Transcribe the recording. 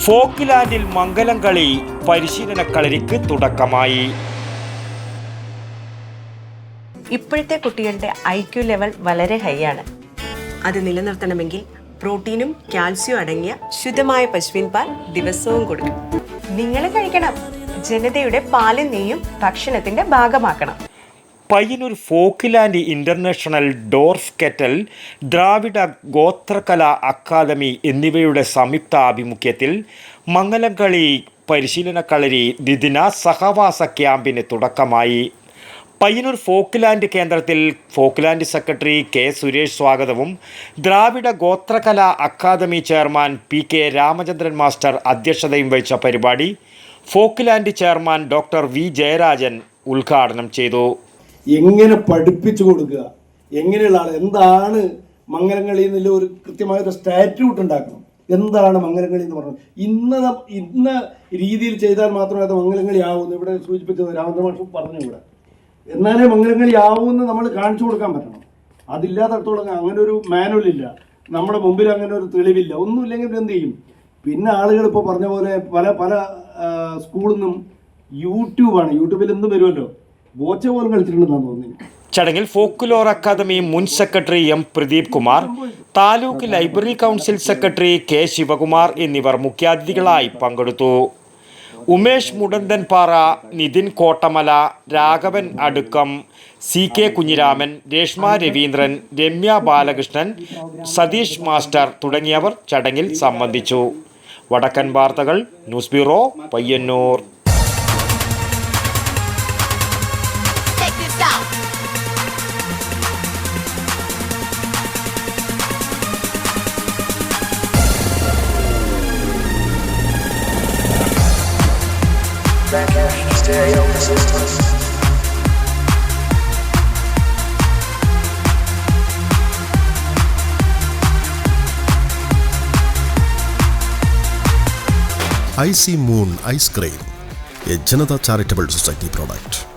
ഫോക്ക്ലാൻഡിൽ മംഗലം കളി പരിശീലന കളരിക്ക് തുടക്കമായി. ഇപ്പോഴത്തെ കുട്ടികളുടെ ഐ ക്യു ലെവൽ വളരെ ഹൈ ആണ്. അത് നിലനിർത്തണമെങ്കിൽ പ്രോട്ടീനും കാൽസ്യവും അടങ്ങിയ ശുദ്ധമായ പശുവിൻ പാൽ ദിവസവും കൊടുക്കും നിങ്ങൾ കഴിക്കണം. ജനതയുടെ പാലും നെയ്യും ഭക്ഷണത്തിന്റെ ഭാഗമാക്കണം. Payyannur Folkland International Dorf Ketal Dravida Gothrakala Academy എന്നിവയുടെ സംയുക്ത ആഭിമുഖ്യത്തിൽ മംഗലം കളി പരിശീലന കളരി ദ്വിദിന സഹവാസ ക്യാമ്പിന് തുടക്കമായി. പയ്യന്നൂർ ഫോക്ക്ലാൻഡ് കേന്ദ്രത്തിൽ ഫോക്ക്ലാൻഡ് സെക്രട്ടറി കെ സുരേഷ് സ്വാഗതവും Dravida Gothrakala Academy chairman P K Ramachandran master അധ്യക്ഷതയും വഹിച്ച പരിപാടി Folkland chairman doctor V Jayarajan ഉദ്ഘാടനം ചെയ്തു. എങ്ങനെ പഠിപ്പിച്ചു കൊടുക്കുക? എങ്ങനെയുള്ള ആൾ എന്താണ് മംഗലങ്ങളി എന്നുള്ള ഒരു കൃത്യമായ ഒരു സ്റ്റാറ്റ്യൂട്ട് ഉണ്ടാക്കണം? എന്താണ് മംഗലങ്ങളി എന്ന് പറഞ്ഞത്? ഇന്ന ഇന്ന രീതിയിൽ ചെയ്താൽ മാത്രമേ അത് മംഗലങ്ങളി ആവുന്നു ഇവിടെ സൂചിപ്പിച്ചത് രാമചന്ദ്ര മാഷ് പറഞ്ഞു ഇവിടെ. എന്നാലേ മംഗലങ്ങളി ആവുമെന്ന് നമ്മൾ കാണിച്ചു കൊടുക്കാൻ പറ്റണം. അതില്ലാത്തടത്തോളം അങ്ങനെ ഒരു മാനുവൽ ഇല്ല നമ്മുടെ മുമ്പിൽ അങ്ങനെ ഒരു തെളിവില്ല. ഒന്നുമില്ലെങ്കിൽ എന്ത് ചെയ്യും? പിന്നെ ആളുകൾ ഇപ്പോൾ പറഞ്ഞ പോലെ പല പല സ്കൂളിൽ നിന്നും യൂട്യൂബാണ്. യൂട്യൂബിൽ എന്തും വരുമല്ലോ. ബോച്ച പോലും കളിച്ചിട്ടുണ്ടെന്നാണ് ചടങ്ങിൽ ഫോക്ലോർ അക്കാദമി മുൻ secretary M Pradeep Kumar taluk library council secretary K Sivakumar എന്നിവർ മുഖ്യാതിഥികളായി പങ്കെടുത്തു. Umesh Mudanthanpara Nithin Kottamala Raghavan Adukkam C K Kunhiraman Reshma Raveendran Ramya Balakrishnan Satheesh master തുടങ്ങിയവർ ചടങ്ങിൽ സംബന്ധിച്ചു. Vadakkan Varthakal news bureau Payyannur. backend stereo resistance. Icy Moon Ice Cream, a Janata Charitable Society product.